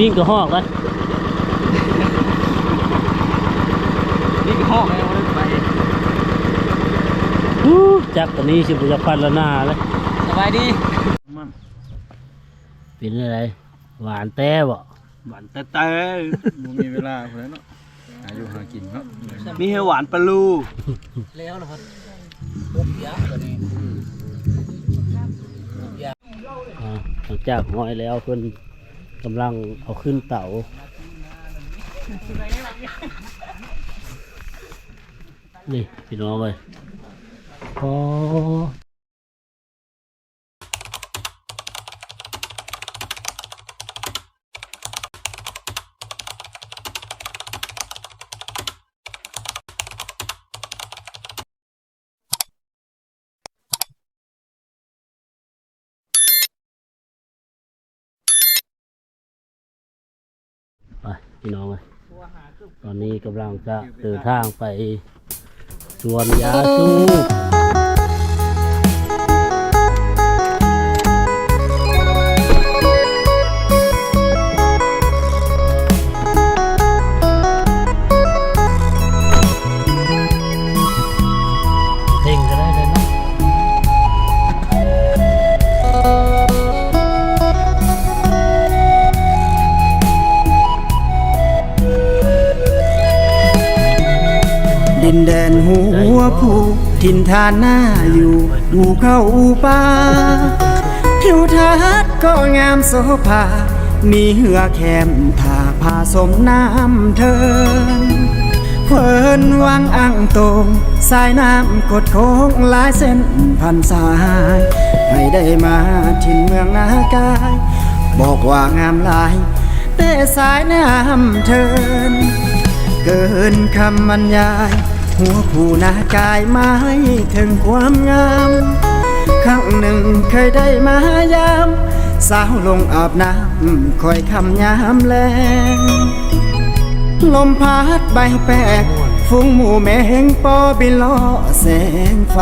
ปิ้งกระหอกเลยนี่ก็ห้องแล้วไปอู้จักตัวนี้สิบุจะพันละหน้าเลยสบายดีเป็นอะไร หวานแต้บ่หวานแต่แต่บ่มีเวลาพุ่นแหล้วเนาะหาอยู่หากินเนาะมีให้หวานปลาลูแล้วเหรอครับปุ๊บยะตัวนี้อ่าหลังจากห้อยแล้วเพิ่น กำลังเอาขึ้นเตานี่พี่น้องเลยพอไป พี่น้องเลยตอนนี้กำลังจะเดินทางไปสวนยาสูบ ดินแดนหัวผู้ทินทานหน้าอยู่ดูเข้าป่าทิวทัศน์ก็งามโสภา มีเหือแคมทาผาสมน้ำเทินเพิ่นวังอ่างตรงสายน้ำกดโค้งหลายเส้นพันสายไม่ได้มาทินเมืองนากาย บอกว่างามหลายแต่สายน้ำเทินเกินคำบรรยาย หัวผู้หน้ากายไม้ถึงความงาม ครั้งหนึ่งเคยได้มายาม สาวลงอาบน้ำคอยคำยามแลงลมพัดใบแปกฟุ้งหมู่แมงปอบินล้อแสงไฟ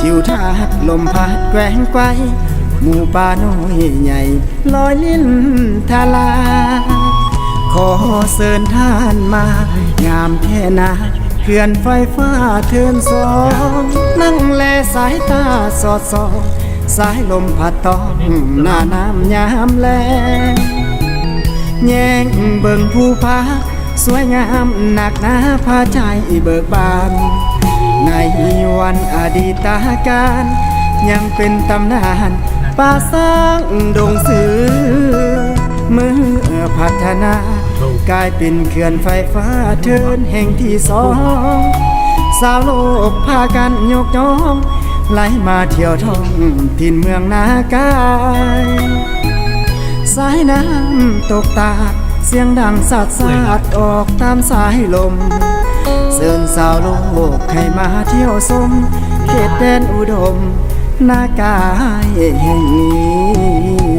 ทิวทัศน์ลมพัดแกว่งไกวหมู่ป่าน้อยใหญ่ลอยลิ้นทาลาขอเสิญท่านมา งามแค่นา ขื่อนไฟฟ้าเทินสองนั่งแลสายตาสอดสองสายลมพัดตองหน้าน้ำยามแลงแยงเบิ่งผู้พาสวยงามหนักหนาพาใจเบิกบาน ในวันอดีตการ ยังเป็นตำนานป่าสร้างดงสือเมื่อพัฒนา กลายเป็นเขื่อนไฟฟ้าเทินแห่งที่สอง สาวโลกพากันยกย่องไหลมาเที่ยวท่องทินเมืองนากายสายน้ำตกตา เสียงดังสาดสาดออกตามสายลมเสินสาวโลกให้มาเที่ยวชมเขตแดนอุดมนากายแห่งนี้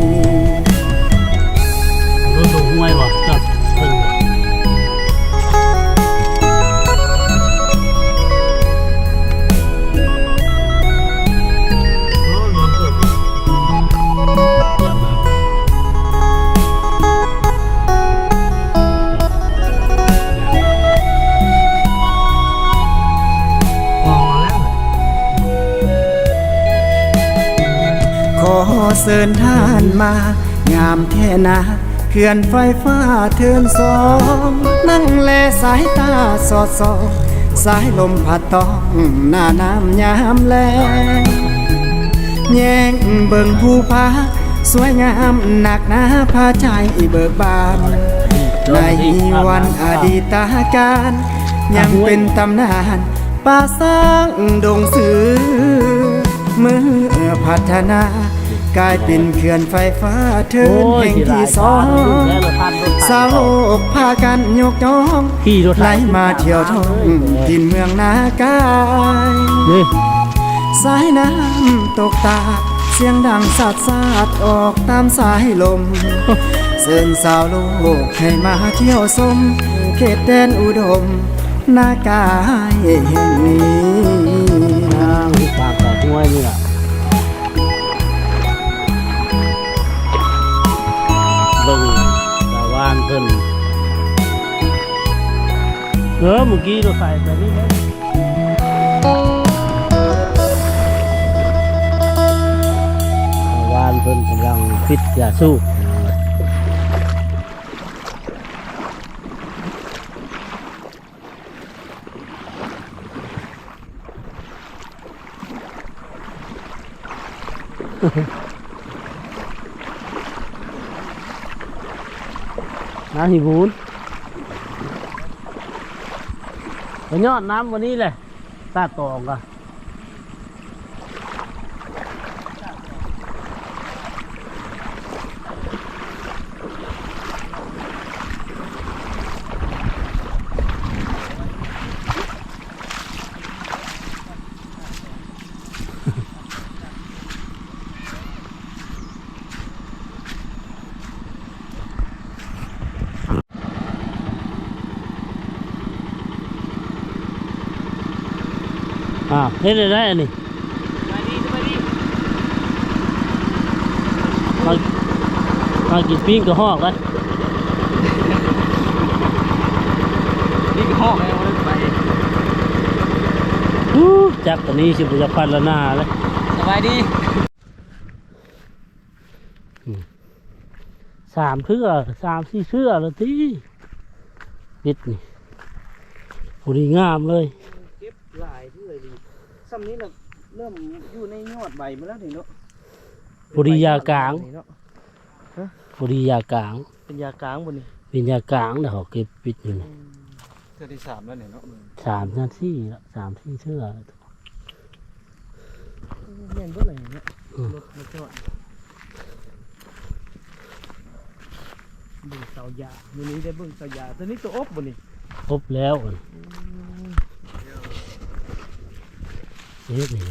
เสิญท่านมา งามแท่นาเขื่อนไฟฟ้าเทินสอง นั่งแลสายตาสอดสองสายลมพัดต้องหน้าน้ำยามแลงแยงเบิ่งผู้พาสวยงามหนักหนาพาใจเบิกบาน ในวันอดีตการ ยังเป็นตำนานป่าสร้างดงสือเมื่อพัฒนา กลายเป็นเขื่อนไฟฟ้าเทินแห่งที่สองสาวโลกพากันยกย่องขี่รถไหลมาเที่ยวท่องทินเมืองนากายนี่สายน้ำตกตาเสียงดังสาดสาดออกตามสายลมเสินสาวโลกให้มาเที่ยวชมเขตแดนอุดมนากายแห่งนี้ทางตามต่อห้วยนี่ล่ะ เออเมื่อกี้เราใส่ไปนี่แล้ววานเพิ่นกำลังฟิตยาสู้น้ำหิบูนไป ยอดน้ำวันนี้เลยตาตองกัน อ่าเฮ็ดได้ได้อันนี้มามากินปิ้งกับหอกกันนี่ก็ห้องแล้วไปอู้จักตัวนี้สิบจะพันละหน้าเลยสบายดีสามเทื่อสามสี่เทื่อแล้วที่นิดนี่พอดีงามเลย เก็บหลายเพื่อดี ซ้ำนี้น่ะเริ่มอยู่ในยอดใบมาแล้วนี่เนาะพอดียากลาง นี่เนาะพอดียากลาง เป็นยากลางบนนี่เป็นยากลางเดี๋ยวเขาเก็บปิดอยู่นี่เทื่อที่สามแล้วเนี่ยเนาะสามนาทีละสามสี่เทื่อแม่นเบิ่งอะไรเนี่ยอืมรถรถจอดเบิ่งเสายามื้อนี้ได้เบิ่งเสายาตัวนี้ตัวอบบนนี่ครบแล้ว นี่นี่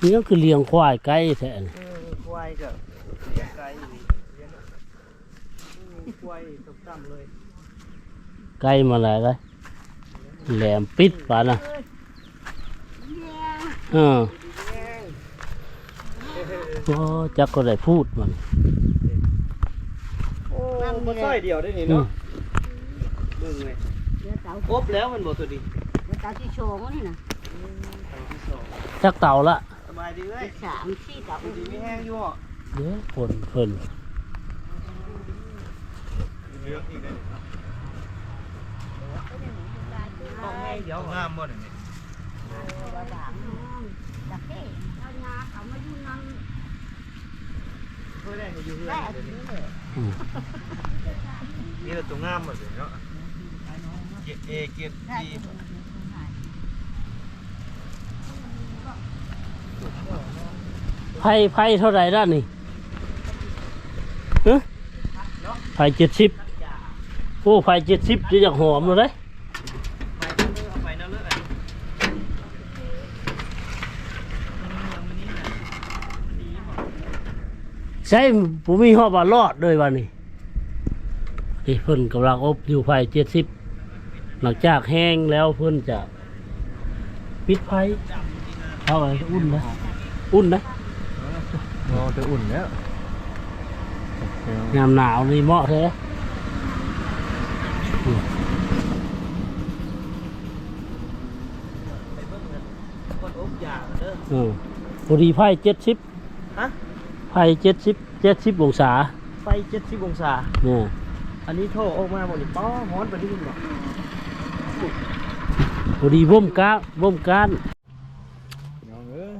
นี่ก็คือเลี้ยงควายไก่แท้นี่เออควายกับเลี้ยงไก่นี่เลี้ยงอืมควายตกต่ำเลย ไก่มาแล้วเลยแหลมปิดป่านะเออก็จักก็ได้พูดมันโอ้มาซอยเดียวได้นี่อืเนาะมเบิ่งเลยเดี๋ยวเตาอบแล้วมันบ่ตัวดีเดี๋ยวเตาที่โชว์นี่นะครั้งที่สอง จักเต่าละสบายดีเว้ยที่สามที่เตาอยู่ดีไม่แห้งอยู่อะเดี๋ยวผลเพิ่นต้องแห้งเดี๋ยวงามบ่เนี่ยจากเฮ้ยเอางาเขามาอยู่นั่งเพื่อได้ให้อยู่เพื่อได้นอันเดี๋ยวนี้นี้เลยอืมนี่แหละตัวงามหมดเลยเนาะเกรดเอเกรด ได้บีไผ่ไผ่เท่าไหร่ด้านนี่ฮะไผ่เจ็ดสิบโอ้ไผ่เจ็ดสิบจะอยากหอมเลยใช่ผมมีหอบารอดด้วยวันนี้ที่เพิ่นกำลังอบอยู่ไผ่เจ็ดสิบหลังจากแห้งแล้วเพิ่นจะปิดไผ่เอาอะไรอุ่นนะอุ่นนะ จะอุ่นแล้วยามหนาวนี่เหมาะแท้คนอบยาเด้อเออพอดีไผ่เจ็ดสิบฮะไผ่เจ็ดสิบเจ็ดสิบองศา ไฟ70องศาเนี่ยอันนี้โทรออกมาบ่นี่ป้อฮ้อนไปที่คุณบ่พอดีว่มก้าว่มก้านน้องเอ้ย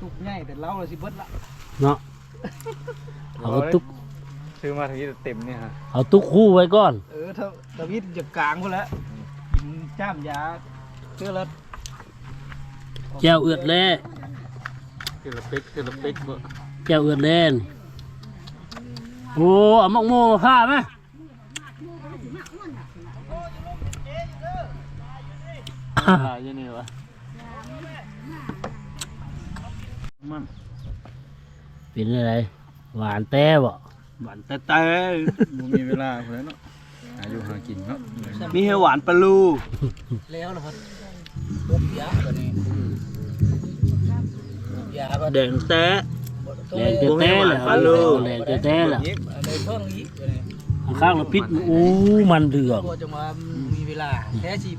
ตุก ใหญ่แต่เล่าเลยสิเบิดละเนาะเอาตุกซื้อมาทีเต็มเนี่ยฮะเอาตุกคู่ไว้ก่อน เออถ้าดาวิดจะกลางพุ่นแล้วกินจ้ามยาเชื่อแล้วแก้วเอือดแล่คือละเป็กคือละเป็กบ่แก้วเอือดแล่นโอ้เอามักโมมาผ้าไหมอะไรยังไงวะ มันเป็นอะไร หวานแต้บ่หวานแต่แต่บ่มีเวลาคนแล้วเนาะหาอยู่หากินเนาะมีให้หวานปลาลูแล้วนะครับอบยาตัวนี้อบยาก็แดงแต่บ่แรงแต่แต่แหละแรงแต่แต่แหละในเพิ่งอีกข้างๆเราพิษอู้มันเดือดกลัวจะมามีเวลาแท้สิ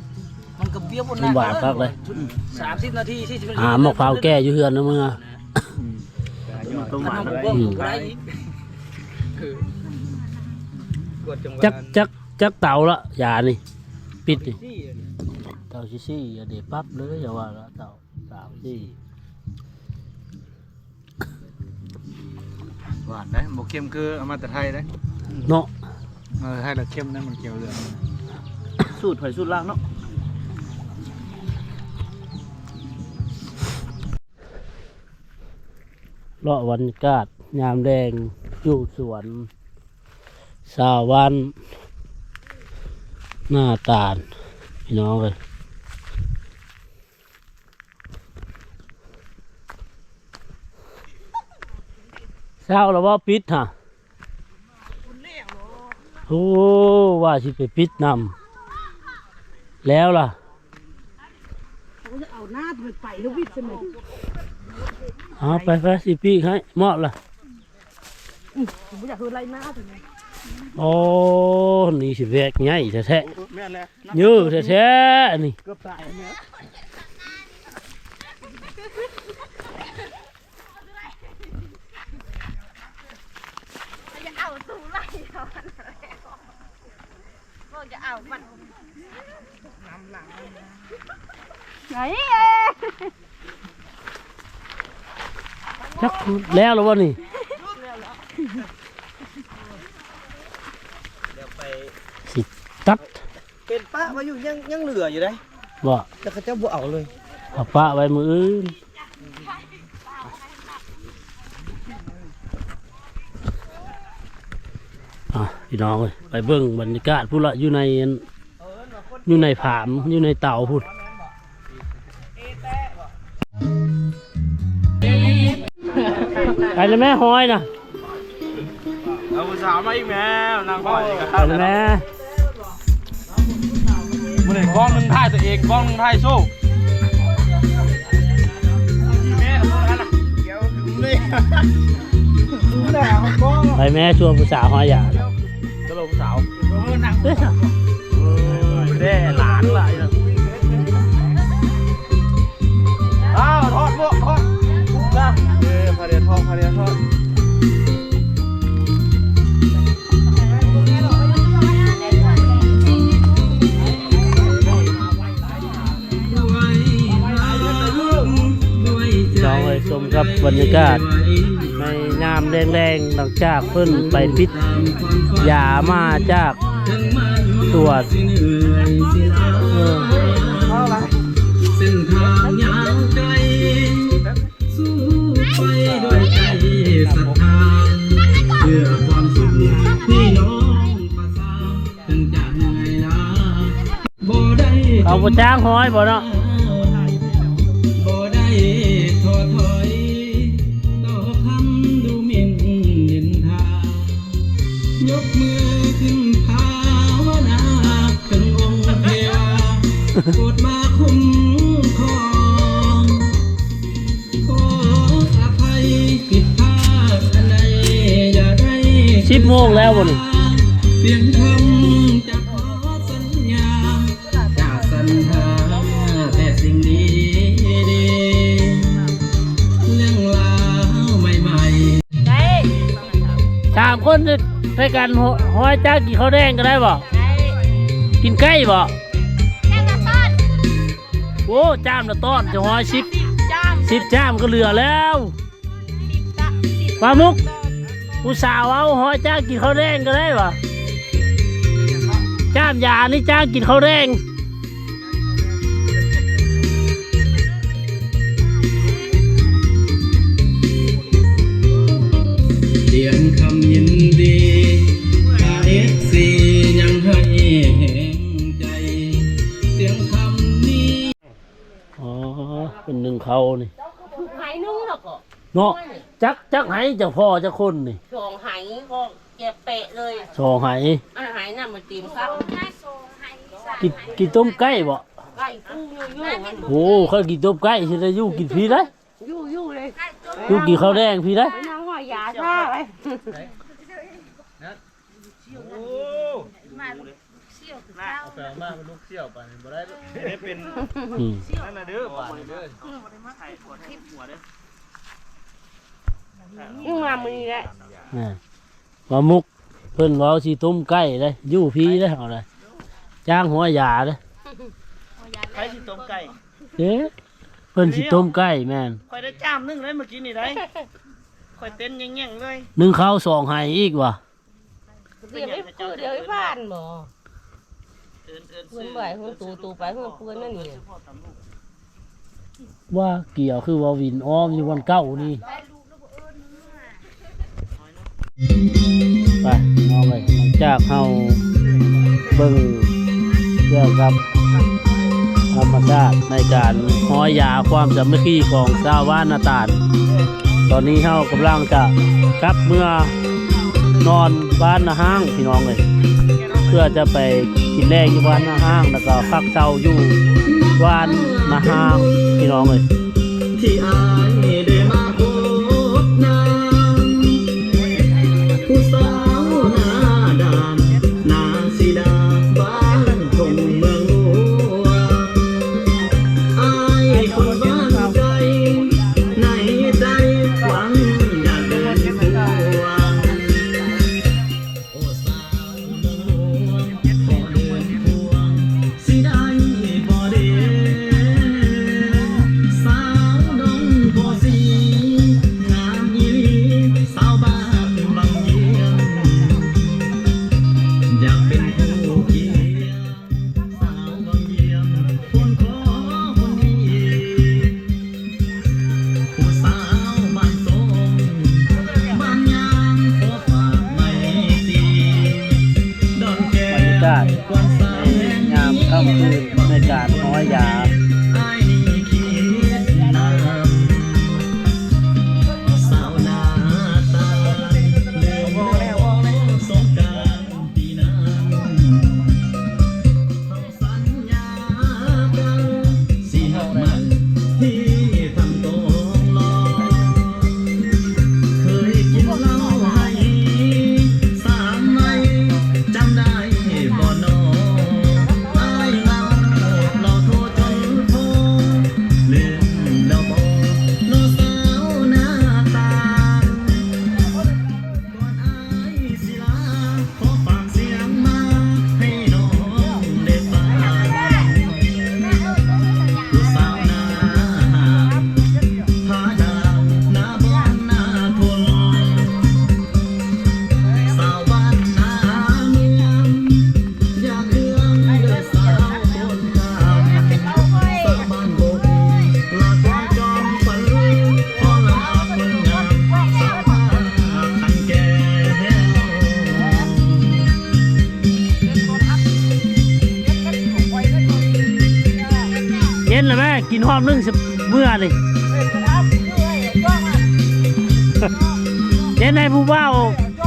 มันก็เบี้ยวบนลำบากครับเลยสามสิบนาทีสี่สิบนาทีหามะพร้าวแก้อยู่เฮือนนะมึงอะ ต้องหขวานนมเลยเบิ้งไรคือกดจังหวะจักจักจักเตาละอย่านี่ปิดนี่เตาชิซี่อย่าเดี๋ยวปั๊บเลยอย่าว่าละเตาเตาซี่หวานนะบ่เค็มคือเอามาแต่ไทยนะเนาะเออไทยละเค็มนั่นมันเกี่ยวเรื่องสูตรไผ่สูตรล่างเนาะ เลาะวันกาดยามแดงอยู่สวนสาวันหน้าตาลพี่น้องเลยเศร้าแล้วว่าปิดฮะโอ้ว่าสิไปปิดนำแล้วล่ะเขาจะเอาหน้าไปไปแล้ววิทย์ใช่ไหม เอาไปไปสิปีกให้เหมาะล่ะผมอยากคือไรหน้าถึงโอ้นี่สิแวกใหญ่แท้แม่นแล้วๆยืดแท้ๆนี่เกือบตายเนี่ยจะเอาตู้ไรเอามันบอกจะเอามันน้ำหลังไหนเอ๊ จักแล้วหรือวะนี่เดี๋ยวไปสิตัด เป็นป้ามาอยู่ยังยังเหลืออยู่ได้บ่แต่เขาเจ้าบ่เอาเลยเอาปะไว้มืออื่นอะพี่น้องเอ้ยไปเบิ่งบรรยากาศพูดละอยู่ในอันอยู่ในผามอยู่ในเต่าพูด ไปเลยแม่หอยนะเอาผู้สาวมาอีกแม่นางพ่อยกับไปเลยแม่มันเห็นกล้องหนึงถ่ายตัวเองกล้องหนึงถ่ายสู้แม่เอาตัวนั้นน่ะเดี๋ยวถึงเลยไปแม่ชวนผู้สาวหอยหยานะตลกสาวเด้อแด่หลานหลาย กาศในงามแรงๆหลังจากเพิ่นไปพิษยามาจากตรวจเออเส้นทางยาวไกลสู้ไปด้วยใจศรัทธาเพื่อความสุขพี่น้องประสางจเหนื่อยล้าบ่ได้เอาไปจ้างหอยบ่เนาะ โปรดมาคุ้มครองขออภัยผิดพลาดอันใดอย่าได้สิบโมงแล้วบ่นี่เปลี่ยนคำจะขอสัญญาจะสรรหาแต่สิ่งดีดีๆเรื่องราวใหม่ๆสามคนด้วยกันหหอยจ้างกินข้าวแดงก็ได้บ่กินไก่บ่โอ้จ้ามละต้อนจะหอยสิบสิบจ้ามก็เหลือแล้วปลามุกผู้สาวเอาหอยจ้างกินข้าวแดงก็ได้บ่จ้ามยานี่จ้างกินข้าวแดง งเขานี่หายนุ่งแล้วก็เนาะจักจักไหจะพ่อจะคนนี่สองหายก็เก็บเปะเลยสองไหอาหายน่ะมันตีมข้าวกินกินต้มไก่บ่ไก่กู้ยู่ยู่มันโอ้เขากินต้มไก่สิได้อยู่กินพีได้ยู่ยู่เลยอยู่กินข้าวแดงพีได้ไปนั่งหอยาท่าไปโอ้มา เอาไปเอามาเป็นลูกเสี่ยวไปบ่ได้ลูกนี่เป็นอืมนั่นน่ะเด้อป่านี้เด้อไข่หัวทิ่มหัวเด้อยิ่งมามือแหละน่ะว่ามุกเพิ่นเว้าสิต้มไก่เด้อยู่พีเด้เอาเลยจ้างหัวยาเด้ไข่ที่ต้มไก่เด้เพิ่นสิต้มไก่แม่นข่อยได้จ้ามนึ่งเลยเมื่อกี้นี่ได้ข่อยเต้นแง่งๆเลยนึ่งข้าวสองให้อีกว่ะเดี๋ยวไอ้ปืนเดี๋ยวไอ้บ้านบ่ เอิ้นเอิ้นปืนไหวหุ่นตูตูไปหุ่นปืนนั่นนี่พ่อตำลูกว่าเกี่ยวคือว่าวินอ้อมอยู่วันเก้านี่ไปน้องเลยหลังจากเฮาเบิ่งเกี่ยวกับธรรมชาติในการห้อยยาความสามัคคีของชาวบ้านนาตาลตอนนี้เฮากำลังจะกลับเมื่อนอนบ้านนาห้างพี่น้องเลยเพื่อจะไป กินแรกอยู่บ้านนาห้างแล้วก็ฟักเช้าอยู่บ้านนาห้างพี่น้องเลยที่อา ในการน้อยยา นึ่งสิเมื่อนี่เย็นในผู้เบ้า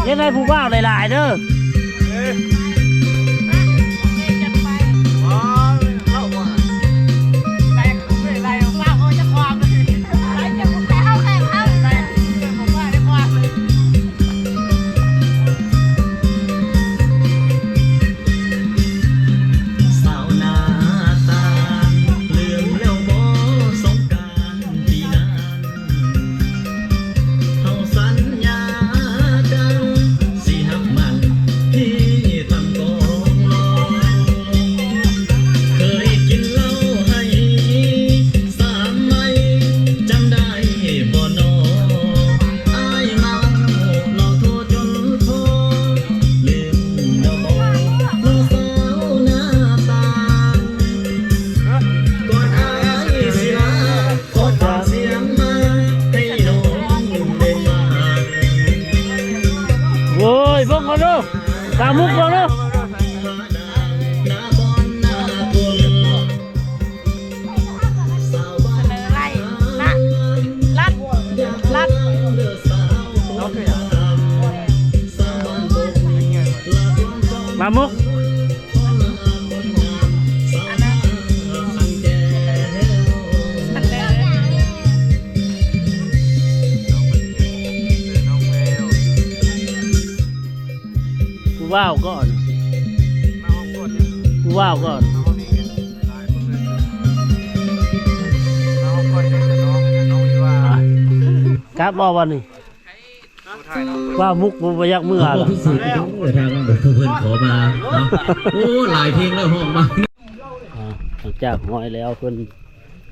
เย็นในผู้เบ้าหลายๆเด้อ ว่าอะครับบอวันนี้ผู้ไทยน้องว่ามุกบุบยักเมื่อขอล่ะพิสูจน์ทางเพื่อนขอมาเนาะโอ้หลายเพลงแล้วห้องมาอ่าหลังจากห้อยแล้วเพิ่น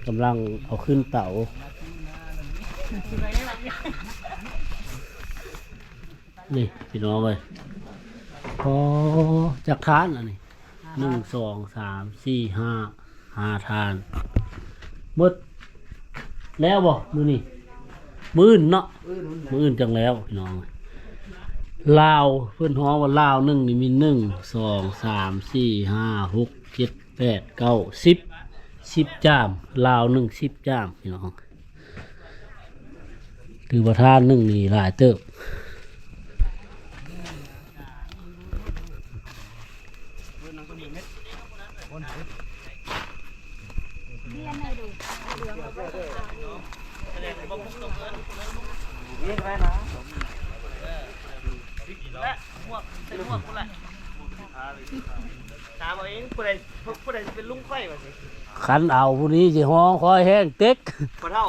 กำลังเอาขึ้นเตานี่พี่น้องเลยพอจากทานอันนี้ หนึ่งสองสามสี่ห้าห้าทานหมดแล้วบ่มือนี่มืออื่นเนาะมืออื่นจังแล้วพี่น้องลาวเพื่อนฮ้องว่าลาวหนึ่งนี่มีหนึ่งสองสามสี่ห้าหกเจ็ดแปดเก้าสิบสิบจามลาวหนึ่งสิบจามพี่น้องคือประธานหนึ่งนี่หลายเติบ ถามเอาเองผู้ใดผู้ใดเป็นลุงค่อยมาสิขันเอาผู้นี้สิห้องคอยแห้งเต็กพระเท่า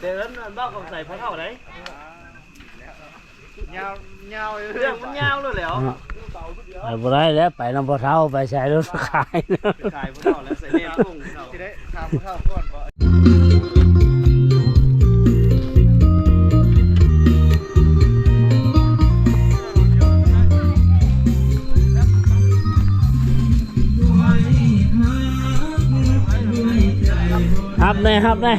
เดินบ้าของใส่พระเท่าไหนยาวเงาวเรื่องมันยาวเลยแล้วไปบ่ได้แล้วไปนำพอเท้าไปใช้รถขายนะขายพระเท่าแล้วใส่เล่นกุ้งที่ได้ถามผู้เฒ่าก่อน ฮับแน่ฮับแน่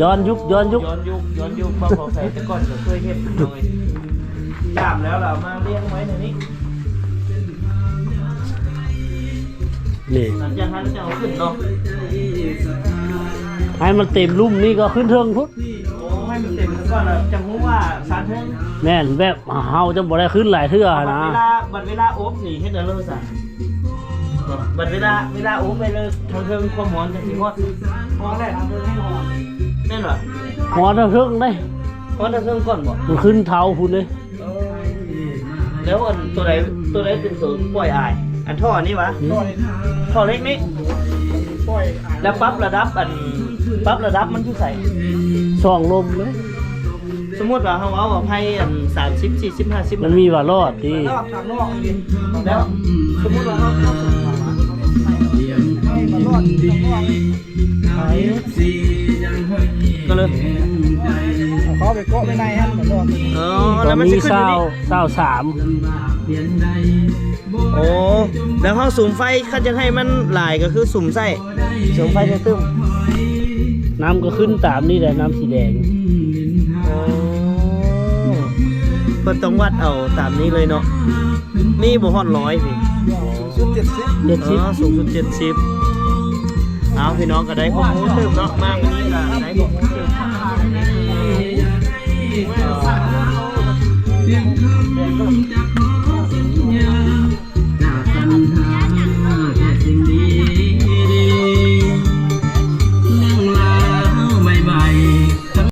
ย้อนยุคย้อนยุคย้อนยุคย้อนยุคบ้าของใส่แต่ก่อนก็เคยเห็นเลยยามแล้วเรามาเลี้ยงไว้ในนี้นี่หลังจากนั้นจะเอาขึ้นเนาะให้มันเต็มลุ่มนี่ก็ขึ้นเทิงพุทธโอ้ให้มันเต็มก่อนแล้วจะรู้ว่าสารเทิงแม่นแบบเฮาจะบ่ได้ขึ้นหลายเทื่อบัดนะเวลาบัดเวลาโอ๊บนี่เฮ็ดอะไรซะ บัดเวลาเวลาโอ๊บไปเลยทางเทิงความหอนจะสิฮอดฮอดได้ทางเทิงให้ฮอดแน่นบ่หอเทิงได้ฮอดทางเทิงก่อนบ่มันขึ้นเท้าพุ่นเลยแล้วอันตัวไหนตัวไหนเป็นตัวปล่อยอาย อันท่อนี่วะท่อเล็กนี่แล้วปรั๊บระดับอันปรั๊บระดับมันอยู่ใส่ช่องลมเลยสมมติว่าเขาเอาว่าไพ่อันสามสิบสี่สิบห้าสิบมันมีว่ารอดที่รอบทางนอกนี่แล้วสมมติว่าเขา เข้าสู่ภาวะก็เลยเขาไปเกาะไว้ในฮะเหมือนว่าอ๋อแล้วมันจะขึ้นเศอยู่ร้านี่เศร้าสามโอ้แล้วเขาสุ่มไฟคันจะให้มันหลายก็คือสุ่มไส้สุ่มไฟจะตึ้มน้ำก็ขึ้นตามนี่แหละน้ำสีแดงอ๋อเพิ่นต้องวัดเอาตามนี้เลยเนาะนี่บ่ฮอดร้อยพี่สุดเจ็ดสิบเจ็ดสิบอ๋อสูงสุดเจ็ดสิบ เอาพี่น้องก็ได้ข้อมูลเติมเนาะมากกว่านี้ก็ได้ข้อมูลเติม